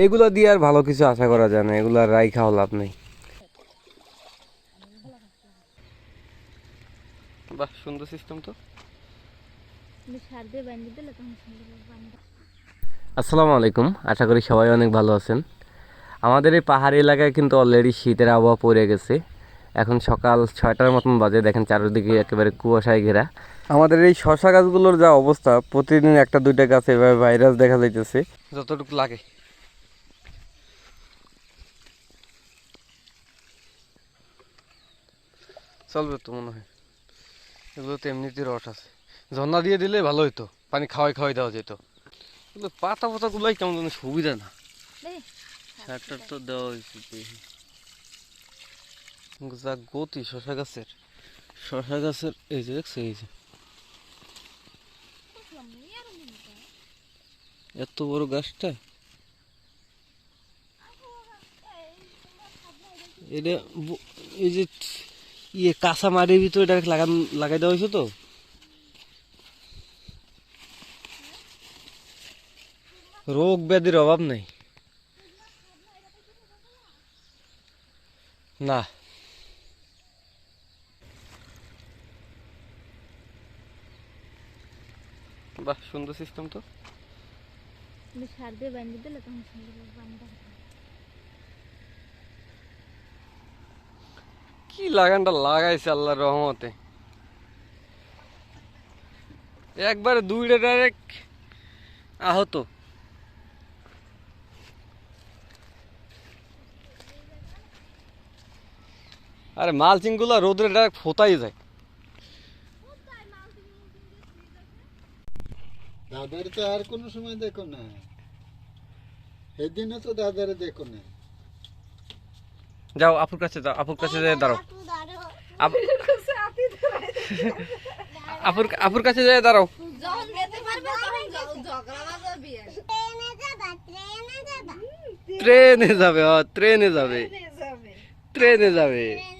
এগুলো দিয়ে আর ভালো কিছু আশা করা যায় না এগুলো আর রাই খাওয়া লাভ নেই। বাহ সুন্দর সিস্টেম তো। আসসালামু আলাইকুম আশা করি সবাই অনেক ভালো আছেন। আমাদের এই পাহাড়ি এলাকায় কিন্তু অলরেডি শীতের আবহাওয়া পড়ে গেছে। এখন সকাল ছয়টার মতন বাজে দেখেন চারিদিকে একেবারে কুয়াশায় ঘেরা। আমাদের এই শশা গাছগুলোর যা অবস্থা প্রতিদিন একটা দুইটা গাছ এভাবে ভাইরাস দেখা যাইতেছে। যতটুকু লাগে। চলবে তো মনে হয়। এগুলো তো এমনিতেই রস আছে। ঝর্ণা দিয়ে দিলে ভালো হইতো পানি খাওয়াই খাওয়াই দেওয়া যেত। এগুলো পাতা পাতা গুলাই কেমন যেন সুবিধা না। সারটার তো দেওয়া হয়েছে যা। গতি শশা গাছের। শশা গাছের এই যে দেখছ এই যে। এত বড় গাছটা? এটা এই যে ইয়ে কাঁচা মাটির ভিতরে এটা লাগান, লাগাই দেওয়া হয়েছে তো। রোগ ব্যাধির অভাব নেই। না। বাহ, সুন্দর সিস্টেম তো। সার দিয়ে বান্ধি দিলে তখন সুন্দর কি লাগানটা লাগাইছে আল্লাহর রহমতে? একবারে দুইটা ডাইরেক্ট আহত। আরে মালচিংগুলা রোদরে ডাইরেক্ট ফোতাই যায়। দাদার তো আর কোনো সময় দেখো না। সেদিনও তো দাদারে দেখো না। যাও আপুর কাছে যাও আপুর কাছে যেয়ে দাঁড়াও। আপ- আপুর আপুর কাছে যেয়ে দাঁড়াও। যখন যেতে পারবে তখন ঝ- ঝগড়া বাজাবি ট্রেনে যাবে ট্রেনে যাবে। ট্রেনে যাবে যাবে।